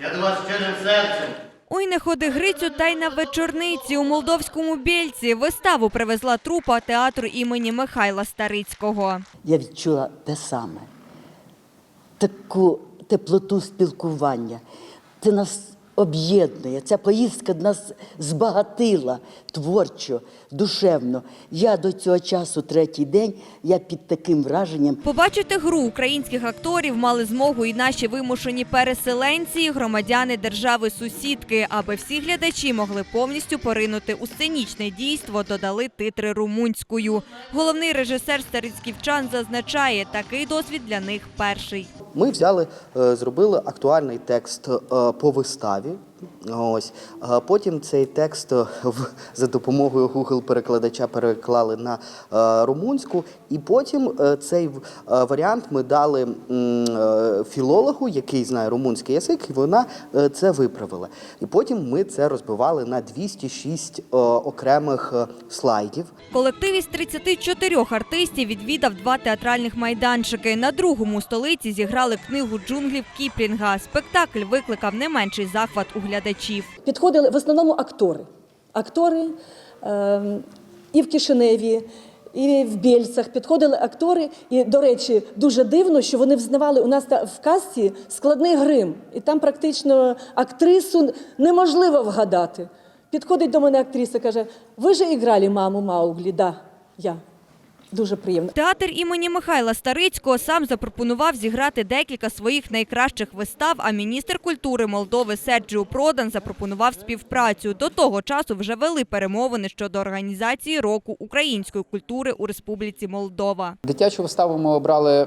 Я до вас щирим серцем. Ой, не ходи Грицю та й на вечорниці у молдовському Бєльці виставу привезла трупа театру імені Михайла Старицького. Я відчула те саме, таку теплоту спілкування. Ти нас об'єднує. Ця поїздка нас збагатила творчо, душевно. Я до цього часу, третій день, я під таким враженням. Побачити гру українських акторів мали змогу і наші вимушені переселенці, і громадяни держави-сусідки. Аби всі глядачі могли повністю поринути у сценічне дійство, додали титри румунською. Головний режисер Старицьківчан зазначає, такий досвід для них перший. Ми взяли, е, зробили актуальний текст е, по виставі. Ось потім цей текст е, за допомогою Google перекладача переклали на е, румунську, і потім е, цей варіант ми дали філологу, який знає румунський язик, і вона це виправила. І потім ми це розбивали на 206 е, окремих слайдів. Колектив із 34 артистів відвідав два театральних майданчики. На другому столиці зіграли книгу джунглів Кіплінга. Спектакль викликав не менший захват у глядачів. Підходили в основному актори. Актори ем, і в Кишиневі, і в Бєльцях підходили актори. І, до речі, дуже дивно, що вони взнавали у нас в касті складний грим. І там практично актрису неможливо вгадати. Підходить до мене актриса, каже: Ви же іграли маму Мауглі? Да, я. Дуже приємно. Театр імені Михайла Старицького сам запропонував зіграти декілька своїх найкращих вистав. А міністр культури Молдови Серджіо Продан запропонував співпрацю. До того часу вже вели перемовини щодо організації року української культури у Республіці Молдова. Дитячу виставу ми обрали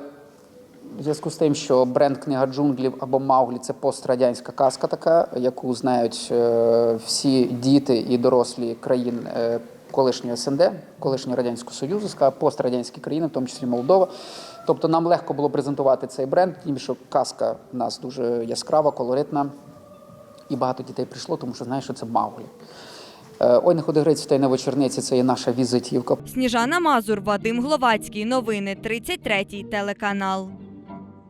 в зв'язку з тим, що бренд книга джунглів або Мауглі це пострадянська казка, така, яку знають е, всі діти і дорослі країн е, колишньої СНД, колишнього радянського союзу, пострадянські країни, в тому числі Молдова. Тобто нам легко було презентувати цей бренд, тим, що казка в нас дуже яскрава, колоритна, і багато дітей прийшло, тому що знають, що це Мауглі. Е, Ой, не ходи грець та й на вечорниці. Це є наша візитівка. Сніжана Мазур, Вадим Гловацький. Новини 33 телеканал.